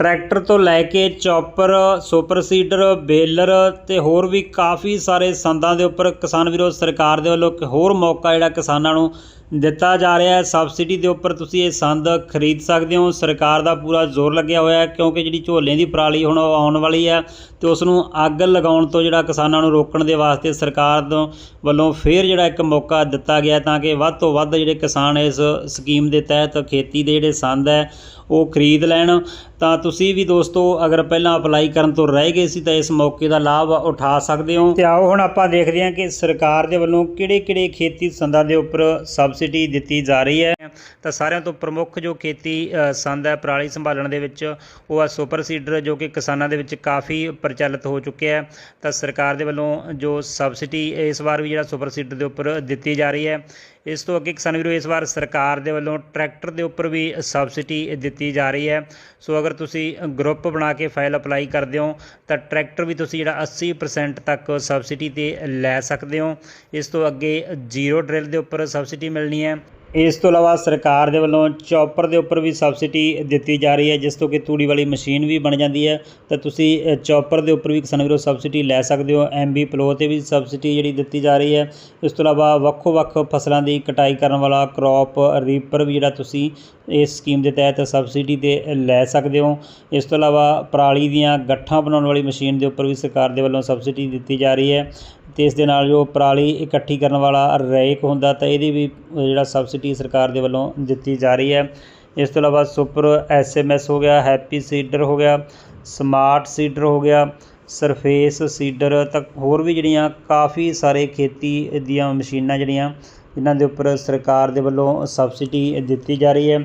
Tractor ਤੋਂ ਲੈ ਕੇ ਚੌਪਰ, ਸੁਪਰ ਸੀਡਰ, ਬੇਲਰ ਤੇ ਹੋਰ ਵੀ ਕਾਫੀ ਸਾਰੇ ਸੰਦਾਂ ਦੇ ਉੱਪਰ ਕਿਸਾਨ ਵਿਰੋਧ ਸਰਕਾਰ ਦੇ ਵੱਲੋਂ ਇੱਕ ਹੋਰ ਮੌਕਾ ਜਿਹੜਾ ਕਿਸਾਨਾਂ ਨੂੰ ਦਿੱਤਾ ਜਾ ਰਿਹਾ ਹੈ। ਸਬਸਿਡੀ ਦੇ ਉੱਪਰ ਤੁਸੀਂ ਇਹ ਸੰਦ ਖਰੀਦ ਸਕਦੇ ਹੋ। ਸਰਕਾਰ ਦਾ ਪੂਰਾ ਜ਼ੋਰ ਲੱਗਿਆ ਹੋਇਆ ਹੈ ਕਿਉਂਕਿ ਜਿਹੜੀ ਝੋਲੇ ਦੀ ਪਰਾਲੀ ਹੁਣ ਉਹ ਆਉਣ ਵਾਲੀ ਹੈ ਤੇ ਉਸ ਨੂੰ ਅੱਗ ਲਗਾਉਣ ਤੋਂ ਜਿਹੜਾ ਕਿਸਾਨਾਂ ਨੂੰ ਰੋਕਣ ਦੇ ਵਾਸਤੇ ਸਰਕਾਰ ਤੋਂ ਵੱਲੋਂ ਫੇਰ ਜਿਹੜਾ ਇੱਕ ਮੌਕਾ ਦਿੱਤਾ ਗਿਆ ਤਾਂ ਕਿ ਵੱਧ ਤੋਂ ਵੱਧ ਜਿਹੜੇ ਕਿਸਾਨ ਇਸ ਸਕੀਮ ਦੇ ਤਹਿਤ ਖੇਤੀ ਦੇ ਜਿਹੜੇ ਸੰਦ ਹੈ ਉਹ ਖਰੀਦ ਲੈਣ। ਤਾਂ ਤੁਸੀਂ ਵੀ ਦੋਸਤੋ, ਅਗਰ ਪਹਿਲਾਂ ਅਪਲਾਈ ਕਰਨ ਤੋਂ ਰਹਿ ਗਏ ਸੀ ਤਾਂ ਇਸ ਮੌਕੇ ਦਾ ਲਾਭ ਉਠਾ ਸਕਦੇ ਹੋ। ਤੇ ਆਓ ਹੁਣ ਆਪਾਂ ਦੇਖਦੇ ਹਾਂ ਕਿ ਸਰਕਾਰ ਦੇ ਵੱਲੋਂ ਕਿਹੜੇ-ਕਿਹੜੇ ਖੇਤੀ ਸੰਦਾਂ ਦੇ ਉੱਪਰ ਸਬਸਿਡੀ ਦਿੱਤੀ ਜਾ ਰਹੀ ਹੈ। ਤਾਂ ਸਾਰਿਆਂ ਤੋਂ ਪ੍ਰਮੁੱਖ ਜੋ ਖੇਤੀ ਸੰਦ ਹੈ, ਪਰਾਲੀ ਸੰਭਾਲਣ ਦੇ ਵਿੱਚ, ਉਹ ਆ ਸੁਪਰ ਸੀਡਰ ਜੋ ਕਿ ਕਿਸਾਨਾਂ ਦੇ ਵਿੱਚ ਕਾਫੀ ਪ੍ਰਚਲਿਤ ਹੋ ਚੁੱਕਿਆ ਹੈ। ਤਾਂ ਸਰਕਾਰ ਦੇ ਵੱਲੋਂ ਜੋ ਸਬਸਿਡੀ ਇਸ ਵਾਰ ਵੀ ਜਿਹੜਾ ਸੁਪਰ ਸੀਡਰ ਦੇ ਉੱਪਰ ਦਿੱਤੀ ਜਾ ਰਹੀ ਹੈ, ਇਸ ਤੋਂ ਅੱਗੇ ਕਿਸਾਨ ਵੀਰੋ, ਇਸ ਵਾਰ ਸਰਕਾਰ ਦੇ ਵੱਲੋਂ ਟਰੈਕਟਰ ਦੇ ਉੱਪਰ ਵੀ ਸਬਸਿਡੀ ਦਿੱਤੀ ਜਾ ਰਹੀ ਹੈ। ਸੋ ਅਗਰ ਤੁਸੀਂ ਗਰੁੱਪ ਬਣਾ ਕੇ ਫਾਈਲ ਅਪਲਾਈ ਕਰਦੇ ਹੋ, ਤਾਂ ਟਰੈਕਟਰ ਵੀ ਤੁਸੀਂ ਜਿਹੜਾ 80% ਤੱਕ ਸਬਸਿਡੀ ਤੇ ਲੈ ਸਕਦੇ ਹੋ। ਇਸ ਤੋਂ ਅੱਗੇ ਜ਼ੀਰੋ ਡਰਿਲ ਦੇ ਉੱਪਰ ਸਬਸਿਡੀ ਮਿਲਣੀ ਹੈ। ਇਸ ਤੋਂ ਇਲਾਵਾ ਸਰਕਾਰ ਦੇ ਵੱਲੋਂ ਚੌਪਰ ਦੇ ਉੱਪਰ ਵੀ ਸਬਸਿਡੀ ਦਿੱਤੀ ਜਾ ਰਹੀ ਹੈ, ਜਿਸ ਤੋਂ ਕਿ ਤੂੜੀ ਵਾਲੀ ਮਸ਼ੀਨ ਵੀ ਬਣ ਜਾਂਦੀ ਹੈ। ਤਾਂ ਤੁਸੀਂ ਚੌਪਰ ਦੇ ਉੱਪਰ ਵੀ ਕਿਸਾਨ ਵੀਰੋ ਸਬਸਿਡੀ ਲੈ ਸਕਦੇ ਹੋ। ਐਮਬੀ ਪਲੋ ਤੇ ਵੀ ਸਬਸਿਡੀ ਜਿਹੜੀ ਦਿੱਤੀ ਜਾ ਰਹੀ ਹੈ। ਇਸ ਤੋਂ ਇਲਾਵਾ ਵੱਖੋ-ਵੱਖ ਫਸਲਾਂ ਦੀ ਕਟਾਈ ਕਰਨ ਵਾਲਾ ਕ੍ਰੌਪ ਰੀਪਰ ਵੀ ਜਿਹੜਾ ਤੁਸੀਂ ਇਸ ਸਕੀਮ ਦੇ ਤਹਿਤ ਸਬਸਿਡੀ ਤੇ ਲੈ ਸਕਦੇ ਹੋ। ਇਸ ਤੋਂ ਇਲਾਵਾ ਪਰਾਲੀ ਦੀਆਂ ਗੱਠਾਂ ਬਣਾਉਣ ਵਾਲੀ ਮਸ਼ੀਨ ਦੇ ਉੱਪਰ ਵੀ ਸਰਕਾਰ ਦੇ ਵੱਲੋਂ ਸਬਸਿਡੀ ਦਿੱਤੀ ਜਾ ਰਹੀ ਹੈ। ਅਤੇ ਇਸ ਦੇ ਨਾਲ ਜੋ ਪਰਾਲੀ ਇਕੱਠੀ ਕਰਨ ਵਾਲਾ ਰੇਕ ਹੁੰਦਾ ਤਾਂ ਇਹਦੀ ਵੀ ਜਿਹੜਾ ਸਬਸਿਡੀ ਸਰਕਾਰ ਦੇ ਵੱਲੋਂ ਦਿੱਤੀ ਜਾ ਰਹੀ ਹੈ। ਇਸ ਤੋਂ ਇਲਾਵਾ ਸੁਪਰ ਐਸਐਮਐਸ ਹੋ ਗਿਆ, ਹੈਪੀ ਸੀਡਰ ਹੋ ਗਿਆ, ਸਮਾਰਟ ਸੀਡਰ ਹੋ ਗਿਆ, ਸਰਫੇਸ ਸੀਡਰ ਤੱਕ ਹੋਰ ਵੀ ਜਿਹੜੀਆਂ ਕਾਫੀ ਸਾਰੇ ਖੇਤੀ ਦੀਆਂ ਮਸ਼ੀਨਾਂ ਜਿਹੜੀਆਂ ਇਹਨਾਂ ਦੇ ਉੱਪਰ ਸਰਕਾਰ ਦੇ ਵੱਲੋਂ ਸਬਸਿਡੀ ਦਿੱਤੀ ਜਾ ਰਹੀ ਹੈ।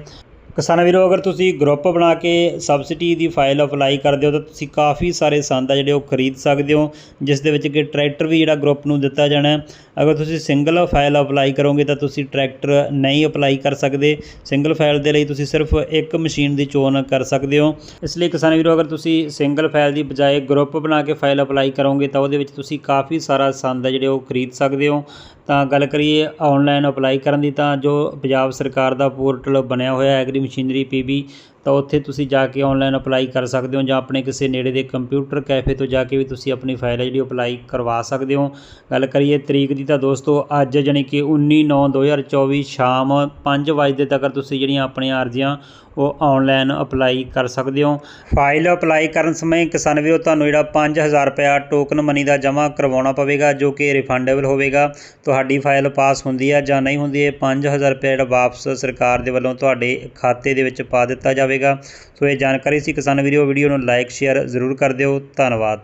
ਕਿਸਾਨ ਵੀਰੋ, ਅਗਰ ਤੁਸੀਂ ਗਰੁੱਪ ਬਣਾ ਕੇ ਸਬਸਿਡੀ ਦੀ ਫਾਈਲ ਅਪਲਾਈ ਕਰਦੇ ਹੋ, ਤਾਂ ਤੁਸੀਂ ਕਾਫੀ ਸਾਰੇ ਸੰਦ ਆ ਜਿਹੜੇ ਉਹ ਖਰੀਦ ਸਕਦੇ ਹੋ, ਜਿਸ ਦੇ ਵਿੱਚ ਕਿ ਟਰੈਕਟਰ ਵੀ ਜਿਹੜਾ ਗਰੁੱਪ ਨੂੰ ਦਿੱਤਾ ਜਾਣਾ ਅਗਰ ਤੁਸੀਂ ਸਿੰਗਲ ਫਾਈਲ ਅਪਲਾਈ ਕਰੋਗੇ, ਤਾਂ ਤੁਸੀਂ ਟਰੈਕਟਰ ਨਹੀਂ ਅਪਲਾਈ ਕਰ ਸਕਦੇ। ਸਿੰਗਲ ਫਾਈਲ ਦੇ ਲਈ ਤੁਸੀਂ ਸਿਰਫ ਇੱਕ ਮਸ਼ੀਨ ਦੀ ਚੋਣ ਕਰ ਸਕਦੇ ਹੋ। ਇਸ ਲਈ ਕਿਸਾਨ ਵੀਰੋ, ਅਗਰ ਤੁਸੀਂ ਸਿੰਗਲ ਫਾਈਲ ਦੀ ਬਜਾਏ ਗਰੁੱਪ ਬਣਾ ਕੇ ਫਾਈਲ ਅਪਲਾਈ ਕਰੋਗੇ, ਤਾਂ ਉਹਦੇ ਵਿੱਚ ਤੁਸੀਂ ਕਾਫੀ ਸਾਰਾ ਸੰਦ ਆ ਜਿਹੜੇ ਉਹ ਖਰੀਦ ਸਕਦੇ ਹੋ। ਤਾਂ ਗੱਲ ਕਰੀਏ ਆਨਲਾਈਨ ਅਪਲਾਈ ਕਰਨ ਦੀ, ਤਾਂ ਜੋ ਪੰਜਾਬ ਸਰਕਾਰ ਦਾ ਪੋਰਟਲ ਬਣਿਆ ਹੋਇਆ ਐਗਰੀ ਮਸ਼ੀਨਰੀ ਪੀਬੀ ਤਾਂ ਉੱਥੇ ਤੁਸੀਂ ਜਾ ਕੇ ਆਨਲਾਈਨ ਅਪਲਾਈ ਕਰ ਸਕਦੇ ਹੋ ਜਾਂ ਆਪਣੇ ਕਿਸੇ ਨੇੜੇ ਦੇ ਕੰਪਿਊਟਰ ਕੈਫੇ ਤੋਂ ਜਾ ਕੇ ਵੀ ਤੁਸੀਂ ਆਪਣੀ ਫਾਈਲ ਹੈ ਜਿਹੜੀ ਅਪਲਾਈ ਕਰਵਾ ਸਕਦੇ ਹੋ। ਗੱਲ ਕਰੀਏ ਤਰੀਕ ਦੀ ਤਾਂ ਦੋਸਤੋ ਅੱਜ ਜਾਣੀ ਕਿ 19 9 2024 ਸ਼ਾਮ 5 ਵਜੇ ਤੱਕ ਤੁਸੀਂ ਜਿਹੜੀਆਂ ਆਪਣੀਆਂ ਅਰਜ਼ੀਆਂ ਉਹ ਆਨਲਾਈਨ ਅਪਲਾਈ ਕਰ ਸਕਦੇ ਹੋ। ਫਾਈਲ ਅਪਲਾਈ ਕਰਨ ਸਮੇਂ ਕਿਸਾਨ ਵੀਰੋ ਤੁਹਾਨੂੰ ਜਿਹੜਾ 5000 ਰੁਪਇਆ ਟੋਕਨ ਮਨੀ ਦਾ ਜਮ੍ਹਾਂ ਕਰਵਾਉਣਾ ਪਵੇਗਾ ਜੋ ਕਿ ਰਿਫੰਡੇਬਲ ਹੋਵੇਗਾ। ਤੁਹਾਡੀ ਫਾਈਲ ਪਾਸ ਹੁੰਦੀ ਹੈ ਜਾਂ ਨਹੀਂ ਹੁੰਦੀ ਇਹ 5000 ਰੁਪਇਆ ਜਿਹੜਾ ਵਾਪਸ ਸਰਕਾਰ ਦੇ ਵੱਲੋਂ ਤੁਹਾਡੇ ਖਾਤੇ ਦੇ ਵਿੱਚ ਪਾ ਦਿੱਤਾ ਜਾਵੇ ਜਾਵੇਗਾ। ਸੋ ਇਹ ਜਾਣਕਾਰੀ ਸੀ ਕਿਸਾਨ ਵੀਰੋ। ਵੀਡੀਓ ਨੂੰ ਲਾਈਕ ਸ਼ੇਅਰ ਜ਼ਰੂਰ ਕਰ ਦਿਓ। ਧੰਨਵਾਦ।